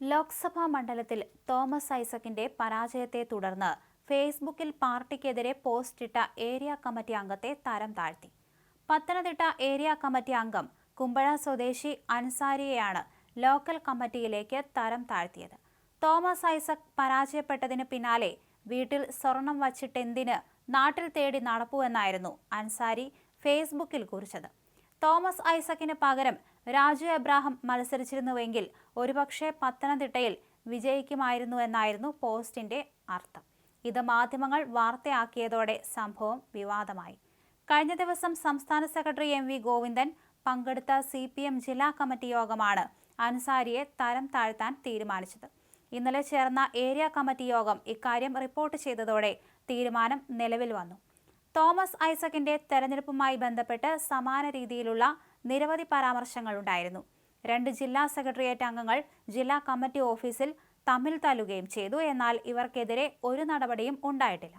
ലോക്സഭാ മണ്ഡലത്തിൽ തോമസ് ഐസക്കിന്റെ പരാജയത്തെ തുടർന്ന് ഫേസ്ബുക്കിൽ പാർട്ടിക്കെതിരെ പോസ്റ്റിട്ട ഏരിയ കമ്മിറ്റി അംഗത്തെ തരം താഴ്ത്തി. പത്തനംതിട്ട ഏരിയ കമ്മിറ്റി അംഗം കുമ്പഴ സ്വദേശി അൻസാരിയെയാണ് ലോക്കൽ കമ്മിറ്റിയിലേക്ക് തരം താഴ്ത്തിയത്. തോമസ് ഐസക് പരാജയപ്പെട്ടതിന് പിന്നാലെ വീട്ടിൽ സ്വർണം വച്ചിട്ടെന്തിന് നാട്ടിൽ തേടി നടപ്പുവെന്നായിരുന്നു അൻസാരി ഫേസ്ബുക്കിൽ കുറിച്ചത്. തോമസ് ഐസക്കിന് പകരം രാജു എബ്രാഹിം മത്സരിച്ചിരുന്നുവെങ്കിൽ ഒരുപക്ഷെ പത്തനംതിട്ടയിൽ വിജയിക്കുമായിരുന്നു എന്നായിരുന്നു പോസ്റ്റിന്റെ അർത്ഥം. ഇത് മാധ്യമങ്ങൾ വാർത്തയാക്കിയതോടെ സംഭവം വിവാദമായി. കഴിഞ്ഞ ദിവസം സംസ്ഥാന സെക്രട്ടറി എം വി ഗോവിന്ദൻ പങ്കെടുത്ത സി പി എം ജില്ലാ കമ്മിറ്റി യോഗമാണ് അൻസാരിയെ തരം താഴ്ത്താൻ തീരുമാനിച്ചത്. ഇന്നലെ ചേർന്ന ഏരിയ കമ്മിറ്റി യോഗം ഇക്കാര്യം റിപ്പോർട്ട് ചെയ്തതോടെ തീരുമാനം നിലവിൽ വന്നു. തോമസ് ഐസക്കിന്റെ തെരഞ്ഞെടുപ്പുമായി ബന്ധപ്പെട്ട് സമാന രീതിയിലുള്ള നിരവധി പരാമർശങ്ങൾ ഉണ്ടായിരുന്നു രണ്ട് ജില്ലാ സെക്രട്ടേറിയറ്റ് അംഗങ്ങൾ ജില്ലാ കമ്മിറ്റി ഓഫീസിൽ തമ്മിൽ തല്ലുകയും ചെയ്തു. എന്നാൽ ഇവർക്കെതിരെ ഒരു നടപടിയും ഉണ്ടായിട്ടില്ല.